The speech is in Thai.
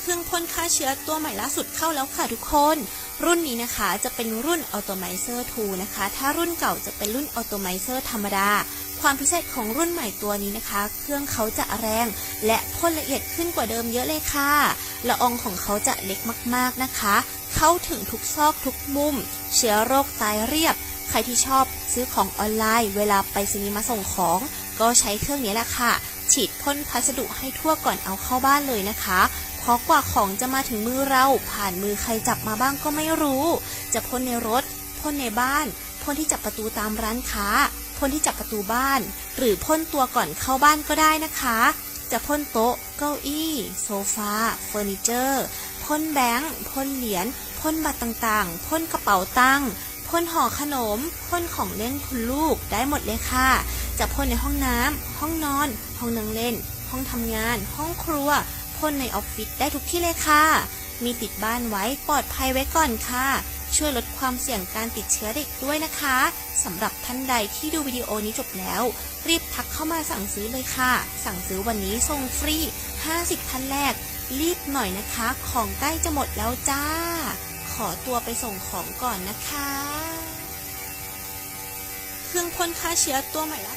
เครื่องพ่นฆ่าเชื้อตัวใหม่ล่าสุดเข้าแล้วค่ะทุกคน รุ่นนี้นะคะจะเป็นรุ่น Automizer 2 นะคะ ถ้ารุ่นเก่าจะเป็นรุ่น Automizer ธรรมดา ความพิเศษของรุ่นใหม่ตัวนี้นะคะ เครื่องเขาจะแรง และพ่นละเอียดขึ้นกว่าเดิมเยอะเลยค่ะละอองของเขาจะเล็กมากๆนะคะ เข้าถึงทุกซอกทุกมุม เชื้อโรคตายเรียบ ใครที่ชอบซื้อของออนไลน์ เวลาไปสนีมาส่งของ ก็ใช้เครื่องนี้แหละค่ะฉีดพ่นพัสดุให้ทั่วก่อนเอาเข้าบ้านเลยนะคะ ราะกว่าของจะมาถึงมือเรา ผ่านมือใครจับมาบ้างก็ไม่รู้ จะพ่นในรถพ่นในบ้านพ่นที่จับประตูตามร้านค้าพ่นที่จับประตูบ้าน หรือพ่นตัวก่อนเข้าบ้านก็ได้นะคะ จะพ่นโต๊ะ เก้าอี้ โซฟาเฟอร์นิเจอร์พ่นแบงค์พ่นเหรียญพ่นบัตรต่างๆพ่นกระเป๋าตังค์พ่นห่อขนมพ่นของเล่นคุณลูกได้หมดเลยค่ะ จะพ่นในห้องน้ำห้องนอน ห้องนั่งเล่น ห้องทำงาน ห้องครัว พ่นในออฟฟิศได้ทุกที่เลยค่ะ มีติดบ้านไว้ปลอดภัยไว้ก่อนค่ะ ช่วยลดความเสี่ยงการติดเชื้อเด็กด้วยนะคะสำหรับท่านใดที่ดูวิดีโอนี้จบแล้ว รีบทักเข้ามาสั่งซื้อเลยค่ะ สั่งซื้อวันนี้ส่งฟรี 50ท่านแรก รีบหน่อยนะคะ ของใกล้จะหมดแล้วจ้า ขอตัวไปส่งของก่อนนะคะ เครื่องพ่นฆ่าเชื้อตัวใหม่ละ